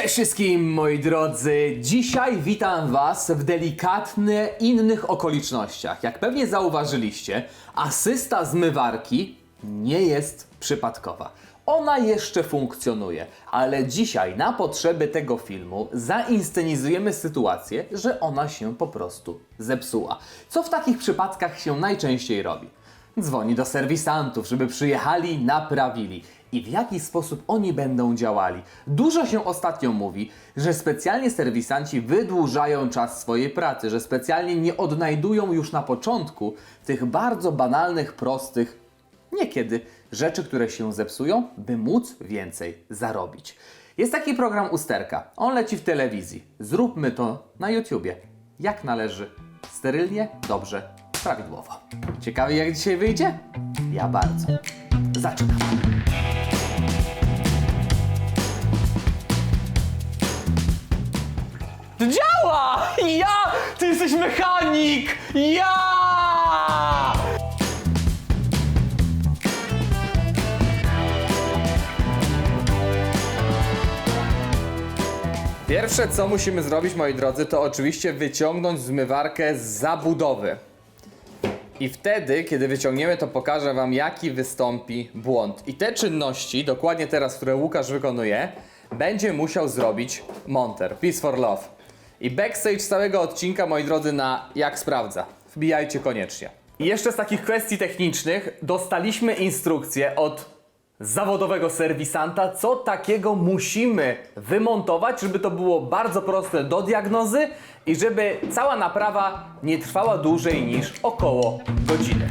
Cześć wszystkim moi drodzy! Dzisiaj witam Was w delikatnie innych okolicznościach. Jak pewnie zauważyliście, asysta zmywarki nie jest przypadkowa. Ona jeszcze funkcjonuje, ale dzisiaj na potrzeby tego filmu zainscenizujemy sytuację, że ona się po prostu zepsuła. Co w takich przypadkach się najczęściej robi? Dzwoni do serwisantów, żeby przyjechali, naprawili. I w jaki sposób oni będą działali? Dużo się ostatnio mówi, że specjalnie serwisanci wydłużają czas swojej pracy, że specjalnie nie odnajdują już na początku tych bardzo banalnych, prostych, niekiedy rzeczy, które się zepsują, by móc więcej zarobić. Jest taki program Usterka. On leci w telewizji. Zróbmy to na YouTubie. Jak należy. Sterylnie, dobrze, prawidłowo. Ciekawy jak dzisiaj wyjdzie? Ja bardzo. Zaczynam. To działa! Ja! Ty jesteś mechanik! Ja! Pierwsze co musimy zrobić, moi drodzy, to oczywiście wyciągnąć zmywarkę z zabudowy. I wtedy, kiedy wyciągniemy, to pokażę Wam, jaki wystąpi błąd. I te czynności, dokładnie teraz, które Łukasz wykonuje, będzie musiał zrobić monter. Peace for Love. I backstage całego odcinka, moi drodzy, na jak sprawdza. Wbijajcie koniecznie. I jeszcze z takich kwestii technicznych dostaliśmy instrukcję od zawodowego serwisanta, co takiego musimy wymontować, żeby to było bardzo proste do diagnozy i żeby cała naprawa nie trwała dłużej niż około godziny.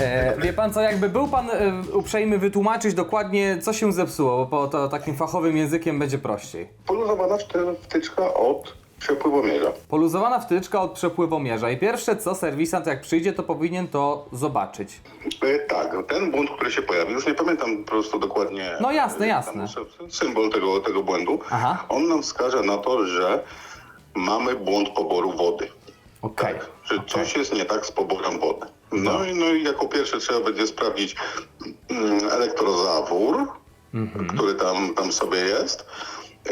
E, wie pan co, jakby był pan e, uprzejmy wytłumaczyć dokładnie, co się zepsuło, bo to takim fachowym językiem będzie prościej. Poluzowana wty- wtyczka od przepływomierza. Poluzowana wtyczka od przepływomierza i pierwsze co serwisant jak przyjdzie, to powinien to zobaczyć. E, tak, ten błąd, który się pojawił, już nie pamiętam po prostu dokładnie. No jasne, e, jasne. tam Symbol tego, tego błędu. Aha. On nam wskaże na to, że mamy błąd poboru wody. Okej. Tak, że coś jest nie tak z poborem wody. No, i, no i jako pierwsze trzeba będzie sprawdzić mm, elektrozawór, Mhm. który tam, tam sobie jest.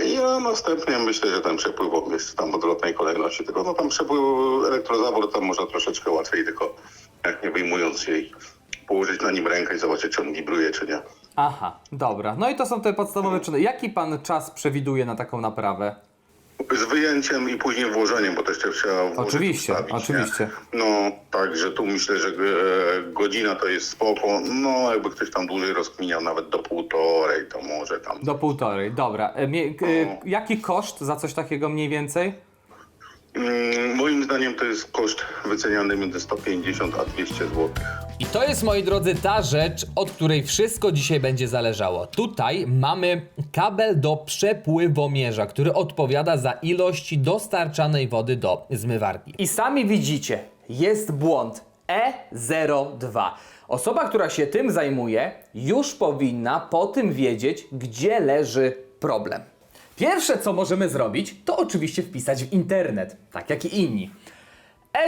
I a następnie myślę, że ten przepływ jest tam w odwrotnej kolejności. Tylko no tam przepływ elektrozawór tam można troszeczkę łatwiej, tylko jak nie wyjmując jej, położyć na nim rękę i zobaczyć, czy on wibruje, czy nie. Aha, dobra. No i to są te podstawowe czyny. Jaki pan czas przewiduje na taką naprawę? Z wyjęciem i później włożeniem, bo też trzeba włożyć, Oczywiście, oczywiście. Nie? No, także tu myślę, że e, godzina to jest spoko. No, jakby ktoś tam dłużej rozkminiał, nawet do półtorej, to może tam. Do półtorej, dobra. E, mie- e, jaki koszt za coś takiego mniej więcej? Mm, moim zdaniem to jest koszt wyceniany między 150 a 200 zł. I to jest, moi drodzy, ta rzecz, od której wszystko dzisiaj będzie zależało. Tutaj mamy kabel do przepływomierza, który odpowiada za ilość dostarczanej wody do zmywarki. I sami widzicie, jest błąd E02. Osoba, która się tym zajmuje, już powinna po tym wiedzieć, gdzie leży problem. Pierwsze, co możemy zrobić, to oczywiście wpisać w internet, tak jak i inni.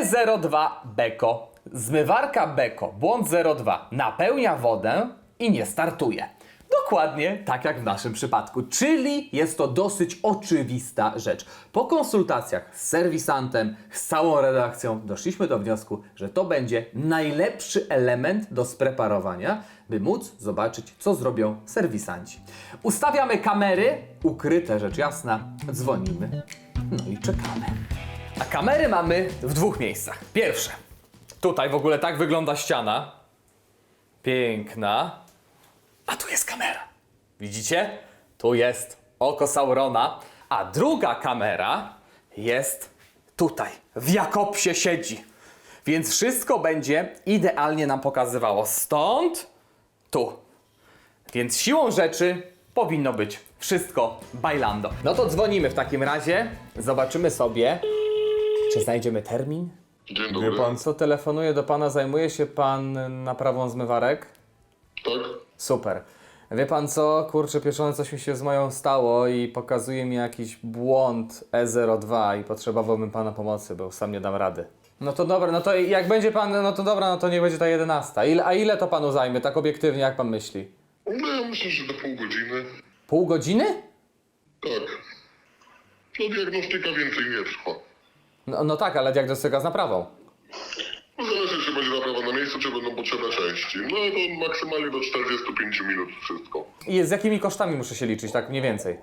E02 Beko. Zmywarka Beko, błąd 02, napełnia wodę i nie startuje. Dokładnie tak jak w naszym przypadku, czyli jest to dosyć oczywista rzecz. Po konsultacjach z serwisantem, z całą redakcją doszliśmy do wniosku, że to będzie najlepszy element do spreparowania, by móc zobaczyć, co zrobią serwisanci. Ustawiamy kamery, ukryte rzecz jasna, dzwonimy, no i czekamy. A kamery mamy w dwóch miejscach. Pierwsze. Tutaj w ogóle tak wygląda ściana. Piękna. A tu jest kamera. Widzicie? Tu jest oko Saurona. A druga kamera jest tutaj. W Jakobsie siedzi. Więc wszystko będzie idealnie nam pokazywało. Stąd tu. Więc siłą rzeczy powinno być wszystko bailando. No to dzwonimy w takim razie. Zobaczymy sobie, czy znajdziemy termin. Dzień Wie pan co, telefonuje do pana, zajmuje się pan naprawą zmywarek? Tak? Super. Wie pan co, kurczę pieczone, coś mi się z moją stało i pokazuje mi jakiś błąd E02 i potrzebowałbym pana pomocy, bo sam nie dam rady. No to dobra, no to jak będzie pan, no to dobra, no to niech będzie ta 11. Ile, a ile to panu zajmie, tak obiektywnie, jak pan myśli? No, myślę, że do pół godziny. Pół godziny? Tak. No diagnostyka więcej nie trwa. No, no tak, ale diagnostyka z naprawą. No zależy, czy będzie naprawa na miejscu, czy będą potrzebne części. No to maksymalnie do 45 minut wszystko. I z jakimi kosztami muszę się liczyć, tak mniej więcej?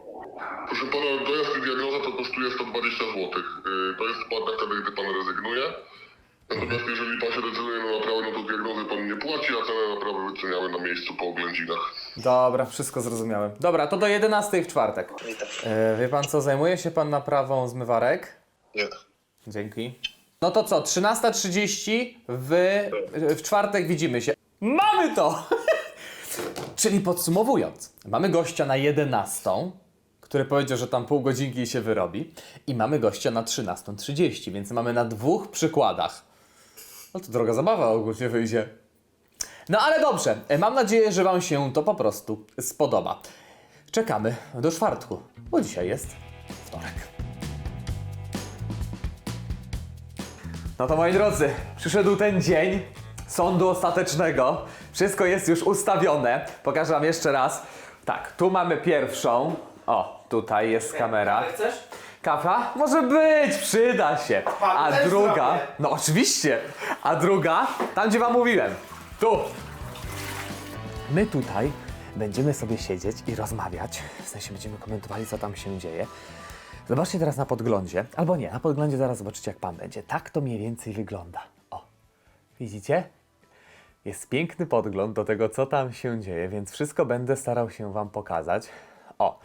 Proszę pana, dojazd i diagnoza to kosztuje 120 zł. Yy, To jest płatne wtedy, gdy pan rezygnuje. Natomiast jeżeli pan się decyduje na naprawę, no to diagnozy pan nie płaci, a cenę naprawy wyceniamy na miejscu po oględzinach. Dobra, wszystko zrozumiałem. Dobra, to do 11 w czwartek. E, wie pan co, zajmuje się pan naprawą zmywarek? Nie. Dzięki. No to co, 13.30 w, w czwartek widzimy się. Mamy to! Czyli podsumowując, mamy gościa na 11, który powiedział, że tam pół godzinki się wyrobi, i mamy gościa na 13.30, więc mamy na dwóch przykładach. No to droga zabawa ogólnie wyjdzie. No ale dobrze, mam nadzieję, że Wam się to po prostu spodoba. Czekamy do czwartku, bo dzisiaj jest wtorek. No to moi drodzy, przyszedł ten dzień sądu ostatecznego. Wszystko jest już ustawione. Pokażę wam jeszcze raz. Tak, tu mamy pierwszą. O, tutaj jest kamera. Chcesz? Kawa? Może być, przyda się. A też druga, zrobię. no oczywiście. A druga, tam gdzie wam mówiłem. Tu. My tutaj będziemy sobie siedzieć i rozmawiać. W sensie będziemy komentowali, co tam się dzieje. Zobaczcie teraz na podglądzie, albo nie, na podglądzie zaraz zobaczycie, jak pan będzie. Tak to mniej więcej wygląda. O, widzicie? Jest piękny podgląd do tego, co tam się dzieje, więc wszystko będę starał się wam pokazać. O,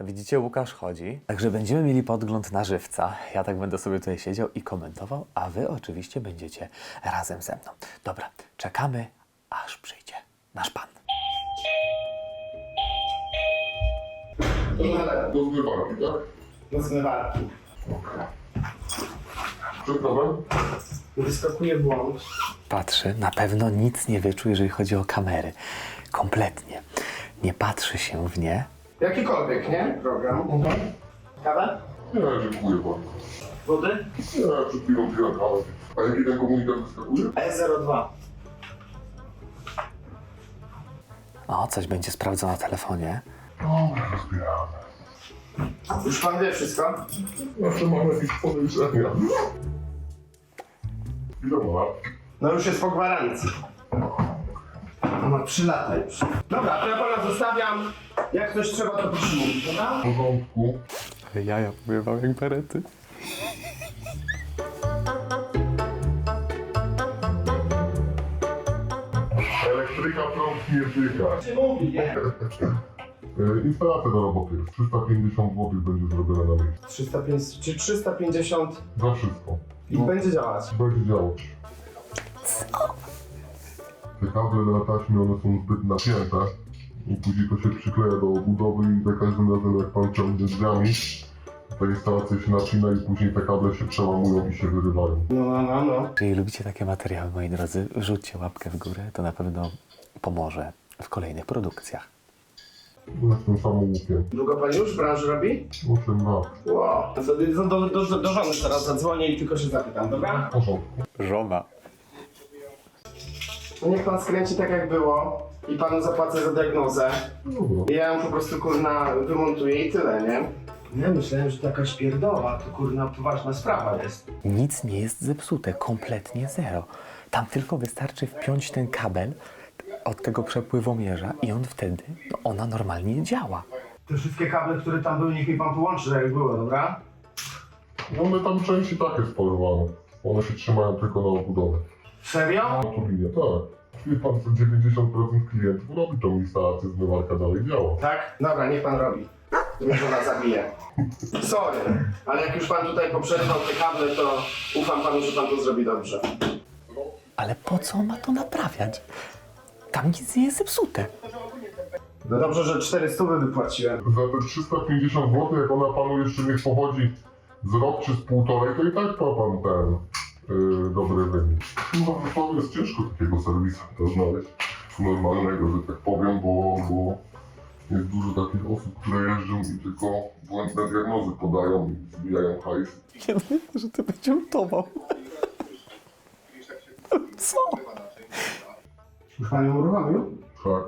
widzicie, Łukasz chodzi. Także będziemy mieli podgląd na żywca. Ja tak będę sobie tutaj siedział i komentował, a wy oczywiście będziecie razem ze mną. Dobra, czekamy, aż przyjdzie nasz pan. Do zmywarki, tak? Do zmywarki. Czy problem? Wyskakuje błąd. patrzy, na pewno nic nie wyczuł, jeżeli chodzi o kamery. Kompletnie. Nie patrzy się w nie. Jakikolwiek, nie? Program. Kawę? Nie, dziękuję bardzo. Wody? Nie, przed chwilą piłem kawę. A jaki ten komunikat wyskakuje? E02. O, coś będzie sprawdzał na telefonie. Dobra, rozbieramy. Już pan wie wszystko? Zawsze mam jakieś podejrzenia. Ile ma? No już jest po gwarancji. No ma 3 lata już. Dobra, to ja pana zostawiam. Jak coś trzeba, to proszę mówić, dobra? W porządku. Jaja pływał jak berety. Elektryka prąd nie dycha. Czy mówi, nie? E, Instalacja do roboty jest. 350 zł będzie zrobione na miejscu. 350, czy 350 Za wszystko. i będzie działać. Będzie działać. Te kable na taśmie, one są zbyt napięte. I później to się przykleja do obudowy i za każdym razem jak pan ciągnie drzwiami, ta instalacja się nacina i później te kable się przełamują i się wyrywają. No, no, no, no. Jeżeli lubicie takie materiały, moi drodzy, rzućcie łapkę w górę, to na pewno pomoże w kolejnych produkcjach. Jestem samoukiem. Długo pan już w branży robi? 8 lat. Wow. To do, do, do, do, do żony teraz zadzwonię i tylko się zapytam, dobra? W porządku. Żona. No niech pan skręci tak jak było i panu zapłacę za diagnozę. Dobra. I ja ją po prostu kurna wymontuję i tyle, nie? Nie, myślałem, że to jakaś pierdoła, to kurna poważna sprawa jest. Nic nie jest zepsute, kompletnie zero. Tam tylko wystarczy wpiąć ten kabel od tego przepływomierza i on wtedy, no ona normalnie działa. Te wszystkie kable, które tam były, niech mi pan połączy, tak jak było, dobra? No my tam części takie sparowane. One się trzymają tylko na obudowę. Serio? Na turbinę, tak. Wie pan, co 90% klientów robi tą instalację, zmywarka dalej działa. Tak? Dobra, niech pan robi. Mnie żona zabije. Sorry, ale jak już pan tutaj poprzerywał te kable, to ufam panu, że pan to zrobi dobrze. Ale po co on ma to naprawiać? Tam nic nie jest zepsute. No dobrze, że 400 wypłaciłem. Za te 350 zł, jak ona panu jeszcze niech pochodzi z rok czy z półtorej, to i tak ma pan ten yy, dobry wynik. No to jest ciężko takiego serwisu to znaleźć normalnego, że tak powiem, bo, bo jest dużo takich osób, które jeżdżą i tylko błędne diagnozy podają i zbijają hajs. Ja wiem, że ty będzie lutował. Co? Już pan ją uruchomił? Tak.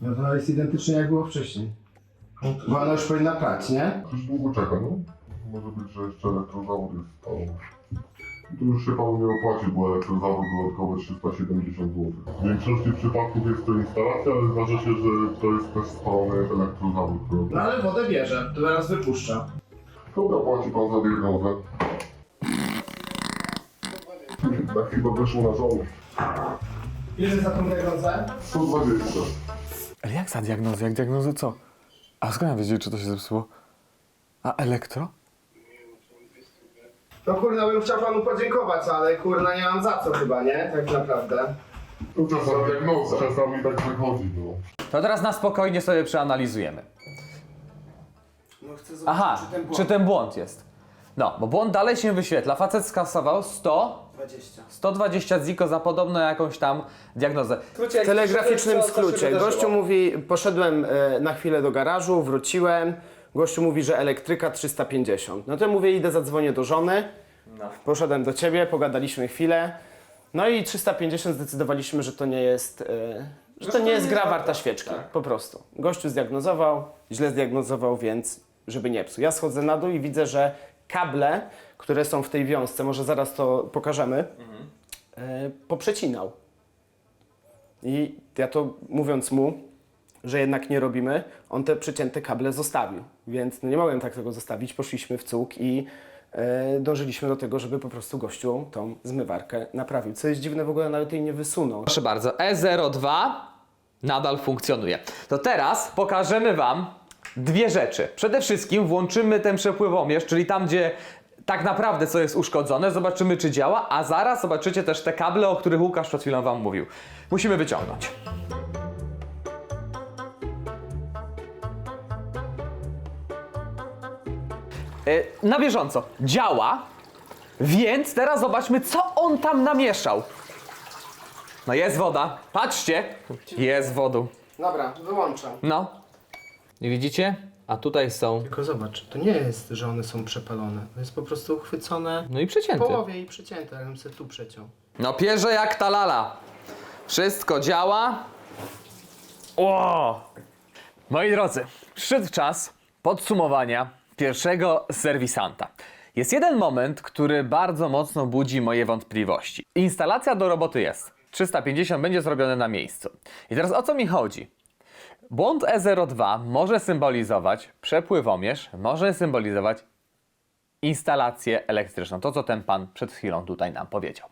No to jest identycznie jak było wcześniej. Bo ona już powinna prać, nie? Już długo czeka, no? Może być, że jeszcze elektrozawód jest tam. To już się panu nie opłaci, bo elektrozawód dodatkowe 370 zł. W większości przypadków jest to instalacja, ale zdarza się, że to jest też spalony elektrozawód. No prawda? ale wodę bierze, to teraz wypuszcza. Dobra, płaci pan za diagnozę. Tak chyba wyszło na żołnierz. Ile za tą diagnozę? 120. Ale jak za diagnozę? Jak diagnozę co? A skąd ja wiedzieć, czy to się zepsuło? A elektro? No kurna, bym chciał panu podziękować, ale kurna nie mam za co chyba, nie? Tak naprawdę. To czasami, czasami tak wychodzi, no. To teraz na spokojnie sobie przeanalizujemy. No chcę zobaczyć, Aha, czy ten błąd jest? No, bo błąd dalej się wyświetla. Facet skasował 100, 20. 120 ziko za podobną jakąś tam diagnozę. W telegraficznym skrócie. Gościu mówi, poszedłem e, na chwilę do garażu, wróciłem. Gościu mówi, że elektryka 350. No to mówię, idę zadzwonię do żony. Poszedłem do ciebie, pogadaliśmy chwilę. No i 350 zdecydowaliśmy, że to nie jest, e, że to nie jest gra warta świeczki. Po prostu. Gościu zdiagnozował, źle zdiagnozował, więc żeby nie psuł. Ja schodzę na dół i widzę, że kable, które są w tej wiązce, może zaraz to pokażemy, e, poprzecinał. I ja to mówiąc mu, że jednak nie robimy, on te przecięte kable zostawił. Więc no nie mogłem tak tego zostawić. Poszliśmy w cuk i e, dążyliśmy do tego, żeby po prostu gościu tą zmywarkę naprawił. Co jest dziwne, w ogóle nawet jej nie wysunął. Proszę bardzo, E02 nadal funkcjonuje. To teraz pokażemy Wam dwie rzeczy. Przede wszystkim włączymy ten przepływomierz, czyli tam, gdzie tak naprawdę co jest uszkodzone, zobaczymy czy działa, a zaraz zobaczycie też te kable, o których Łukasz przed chwilą Wam mówił. Musimy wyciągnąć. Y, Na bieżąco. Działa, więc teraz zobaczmy, co on tam namieszał. No jest woda. Patrzcie. Jest wodą. Dobra, wyłączam. No. Widzicie? A tutaj są. Tylko zobacz, to nie jest, że one są przepalone. To jest po prostu uchwycone No i w przecięty. połowie i przycięte, ale bym sobie tu przeciął. No pierze jak ta lala. Wszystko działa. O! Moi drodzy, przyszedł czas podsumowania pierwszego serwisanta. Jest jeden moment, który bardzo mocno budzi moje wątpliwości. Instalacja do roboty jest. 350 będzie zrobione na miejscu. I teraz o co mi chodzi? Błąd E02 może symbolizować przepływomierz, może symbolizować instalację elektryczną. To, co ten pan przed chwilą tutaj nam powiedział.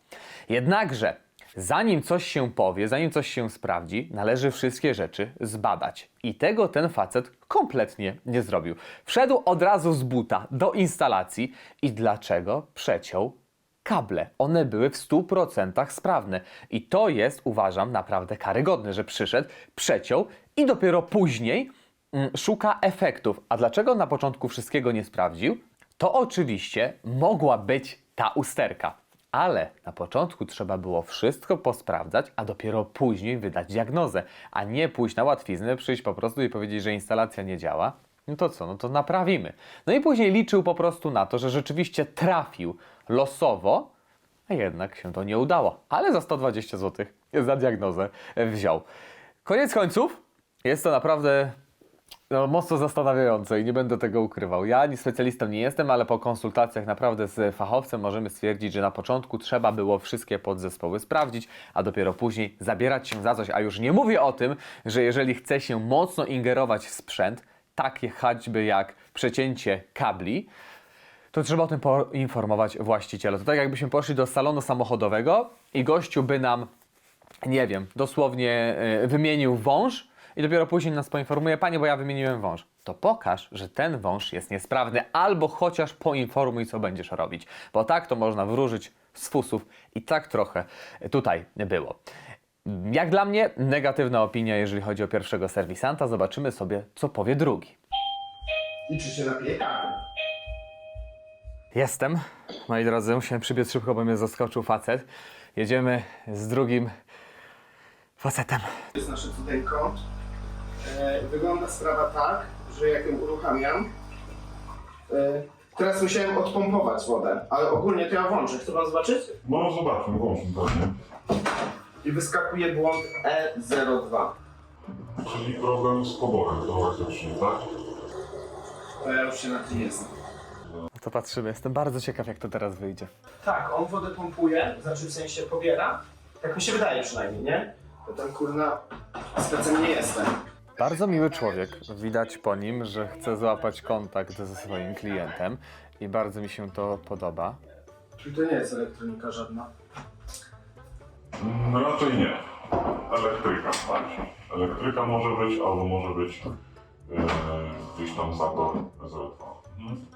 Jednakże, zanim coś się powie, zanim coś się sprawdzi, należy wszystkie rzeczy zbadać. I tego ten facet kompletnie nie zrobił. Wszedł od razu z buta do instalacji i dlaczego przeciął kable. One były w 100% sprawne. I to jest, uważam, naprawdę karygodne, że przyszedł, przeciął i dopiero później mm, szuka efektów. A dlaczego na początku wszystkiego nie sprawdził? To oczywiście mogła być ta usterka. Ale na początku trzeba było wszystko posprawdzać, a dopiero później wydać diagnozę, a nie pójść na łatwiznę, przyjść po prostu i powiedzieć, że instalacja nie działa. No to co, no to naprawimy. No i później liczył po prostu na to, że rzeczywiście trafił losowo, a jednak się to nie udało. Ale za 120 zł za diagnozę wziął. Koniec końców jest to naprawdę no, mocno zastanawiające i nie będę tego ukrywał. Ja nie specjalistą nie jestem, ale po konsultacjach naprawdę z fachowcem możemy stwierdzić, że na początku trzeba było wszystkie podzespoły sprawdzić, a dopiero później zabierać się za coś. A już nie mówię o tym, że jeżeli chce się mocno ingerować w sprzęt, takie choćby jak przecięcie kabli, to trzeba o tym poinformować właściciela. To tak jakbyśmy poszli do salonu samochodowego i gościu by nam, nie wiem, dosłownie e, wymienił wąż i dopiero później nas poinformuje, panie, bo ja wymieniłem wąż. To pokaż, że ten wąż jest niesprawny, albo chociaż poinformuj, co będziesz robić. Bo tak to można wróżyć z fusów i tak trochę tutaj było. Jak dla mnie, negatywna opinia, jeżeli chodzi o pierwszego serwisanta. Zobaczymy sobie, co powie drugi. I czy się napije kawy? Jestem. Moi drodzy, musiałem przybiec szybko, bo mnie zaskoczył facet. Jedziemy z drugim facetem. To jest nasze cudeńko. E, wygląda sprawa tak, że jak ją uruchamiam, e, teraz musiałem odpompować wodę, ale ogólnie to ja włączę. Chce pan zobaczyć? No zobaczmy, włączmy pewnie. I wyskakuje błąd E02. Czyli problem z poborem teoretycznie, tak? To ja już się na tym nie znam. No to patrzymy, jestem bardzo ciekaw jak to teraz wyjdzie. Tak, on wodę pompuje, znaczy w sensie pobiera. Tak mi się wydaje przynajmniej, nie? Bo tam kurna specem nie jestem. Bardzo miły człowiek. Widać po nim, że chce złapać kontakt ze swoim klientem i bardzo mi się to podoba. Czyli to nie jest elektronika żadna. Raczej nie. Elektryka bardziej. Elektryka może być, albo może być e, gdzieś tam zapor Z2. Mhm.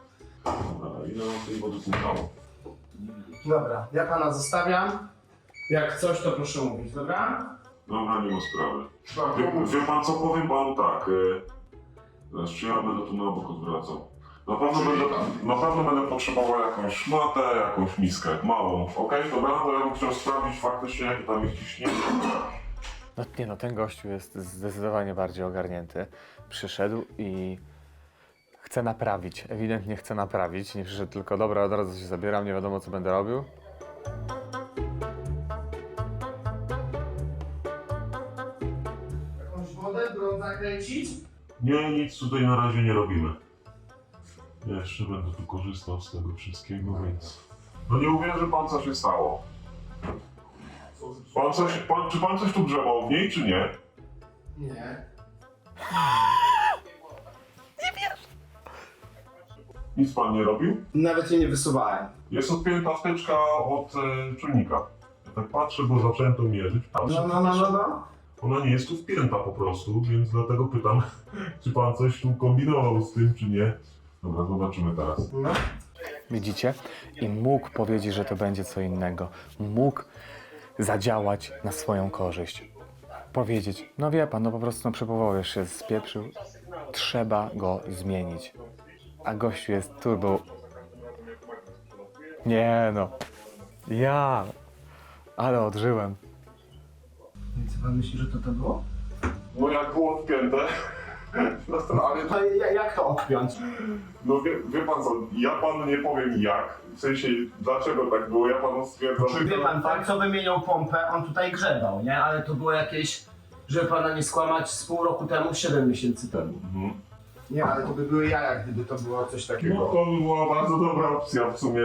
Dobra, ile nam tej wody znichało? Dobra, ja pana zostawiam. Jak coś, to proszę mówić, dobra? Dobra, nie ma sprawy. Wie, wie pan co, powiem panu tak. E, teraz czy ja będę tu na bok odwracał? Na pewno, będę, na pewno będę potrzebował jakąś szmatę, jakąś miskę, małą. Okej, dobra, bo ja bym chciał sprawdzić faktycznie, jakie tam jest ciśnienie. No nie no, ten gościu jest zdecydowanie bardziej ogarnięty. Przyszedł i chce naprawić. Ewidentnie chce naprawić. Nie przyszedł tylko, dobra, od razu się zabieram, nie wiadomo co będę robił. Jakąś wodę, którą zakręcić? Nie, nic tutaj na razie nie robimy. Ja jeszcze będę tu korzystał z tego wszystkiego, więc... No nie uwierzy pan, co się stało. Pan coś, pan, czy pan coś tu grzebał w niej, czy nie? Nie. Nic pan nie robił? Nawet jej nie wysuwałem. Jest odpięta wtyczka od e, czujnika. Ja tak patrzę, bo zacząłem to mierzyć. Patrzę, No, no, no, no, no. Ona nie jest tu wpięta po prostu, więc dlatego pytam, czy pan coś tu kombinował z tym, czy nie. Dobra, zobaczymy teraz. no. Widzicie? I mógł powiedzieć, że to będzie co innego. Mógł zadziałać na swoją korzyść. Powiedzieć, no wie pan, no po prostu no przepływowiesz się spieprzył, trzeba go zmienić. A gościu jest turbo... Nie no. Ja. Ale odżyłem. Co pan myśli, że to to było? No jak było no to, ale ja- jak to odpiąć? no wie, wie pan co, ja panu nie powiem jak, w sensie dlaczego tak było, ja panu stwierdzam, że... Wie pan, tak, co wymieniał pompę, on tutaj grzebał, nie? Ale to było jakieś, żeby pana nie skłamać, z pół roku temu, 7 miesięcy temu. Mhm. Nie, ale to by były jaja, gdyby to było coś No takiego. to by była bardzo dobra opcja w sumie,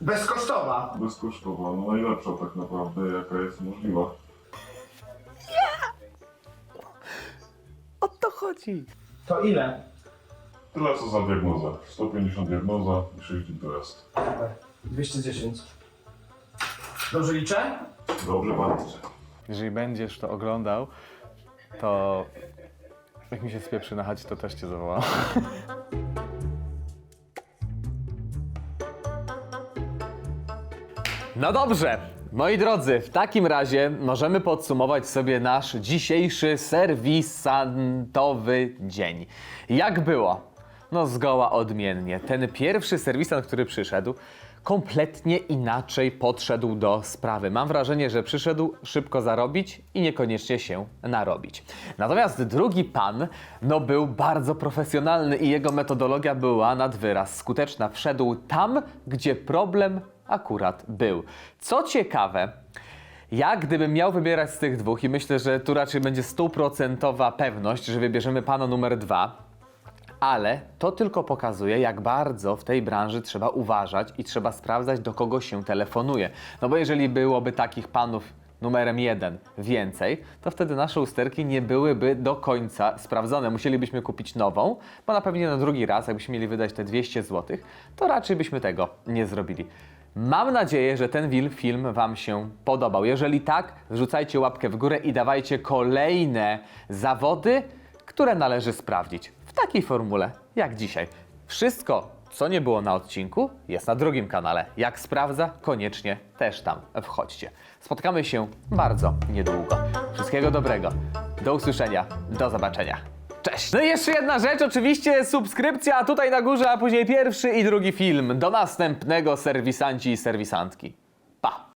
Bezkosztowa. bezkosztowa, no najlepsza tak naprawdę, jaka jest możliwa. Chodzi. To ile? Tyle co za diagnozę, 150 diagnoza i 60 to jest. Super. 210. Dobrze liczę? Dobrze bardzo. Jeżeli będziesz to oglądał, to jak mi się spieprzy na chacie, to też cię zawołam. No dobrze, moi drodzy, w takim razie możemy podsumować sobie nasz dzisiejszy serwisantowy dzień. Jak było? No zgoła odmiennie. Ten pierwszy serwisant, który przyszedł, kompletnie inaczej podszedł do sprawy. Mam wrażenie, że przyszedł szybko zarobić i niekoniecznie się narobić. Natomiast drugi pan, no był bardzo profesjonalny i jego metodologia była nad wyraz skuteczna. Wszedł tam, gdzie problem akurat był. Co ciekawe, ja gdybym miał wybierać z tych dwóch i myślę, że tu raczej będzie stuprocentowa pewność, że wybierzemy pana numer dwa, ale to tylko pokazuje, jak bardzo w tej branży trzeba uważać i trzeba sprawdzać, do kogo się telefonuje. No bo jeżeli byłoby takich panów numerem jeden więcej, to wtedy nasze usterki nie byłyby do końca sprawdzone. Musielibyśmy kupić nową, bo na pewno na drugi raz, jakbyśmy mieli wydać te 200 zł, to raczej byśmy tego nie zrobili. Mam nadzieję, że ten film Wam się podobał. Jeżeli tak, wrzucajcie łapkę w górę i dawajcie kolejne zawody, które należy sprawdzić w takiej formule jak dzisiaj. Wszystko, co nie było na odcinku, jest na drugim kanale. Jak sprawdza, koniecznie też tam wchodźcie. Spotkamy się bardzo niedługo. Wszystkiego dobrego. Do usłyszenia. Do zobaczenia. Cześć! No i jeszcze jedna rzecz, oczywiście subskrypcja tutaj na górze, a później pierwszy i drugi film. Do następnego serwisanci i serwisantki. Pa!